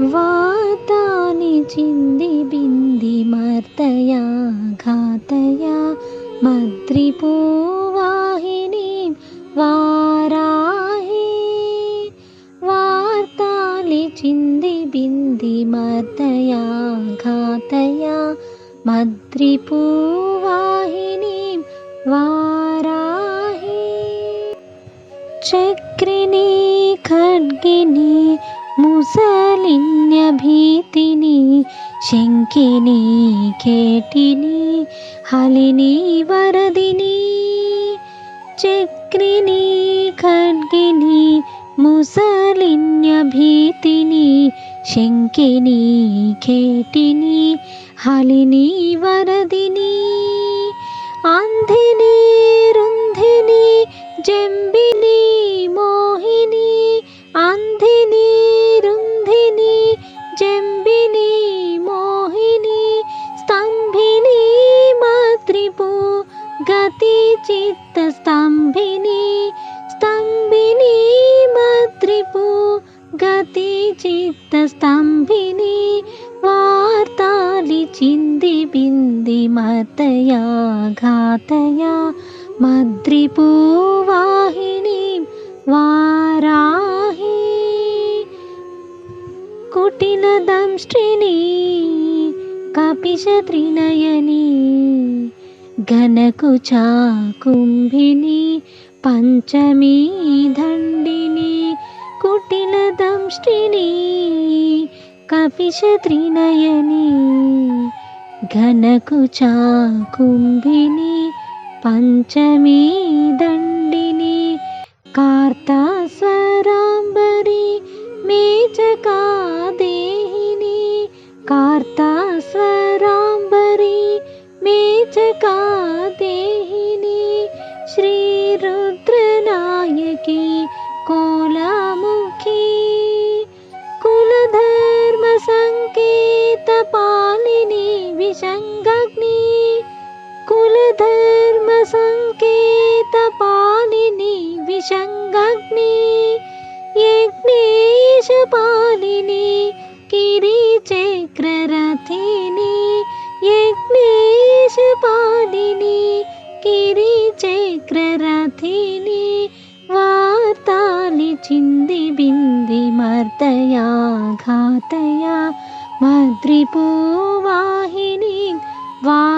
वातानि चिन्दिबिन्दिमर्तया घातया। मद्रिपूवाहिनीं वाराहि। वार्तालि चिन्दिबिन्दिमर्तया घातया। मद्रिपूवाहिनीं वाराहि। चक्रिणी खड्गिनी मुसलिन्यभीतिनि शङ्किनी केटिनी हलिनी वरदिनी चक्रिणी खड्गिनी मुसलिन्यभीतिनि शङ्किनी केटिनी हलिनी वरदिनी गतिचित्तस्तम्भिनी स्तम्भिनी मातृपो गतिचित्तस्तम्भिनी वार्तालि चिन्दिबिन्दिमतया घातया मद्रिपूवाहिनीं वाराहि। कुटिलदंष्ट्रिणी कपिशत्रिनयनी గనకు చాకుంభిని పంచమీ దండిని కుటిల దంష్టిని కపిశత్రినయని ఘనకు చాకుంభిని పంచమీ దండిని కార్తా मेचका देहिनी श्रीरुद्रनायकी कोलामुखी। कुलधर्मसङ्केतपालिनी विशङ्गग्नि कुलधर्मसङ्केतपालिनी विशङ्गग्नि यज्ञेशपालिनी घातया मद्रिपूवाहिनीं वा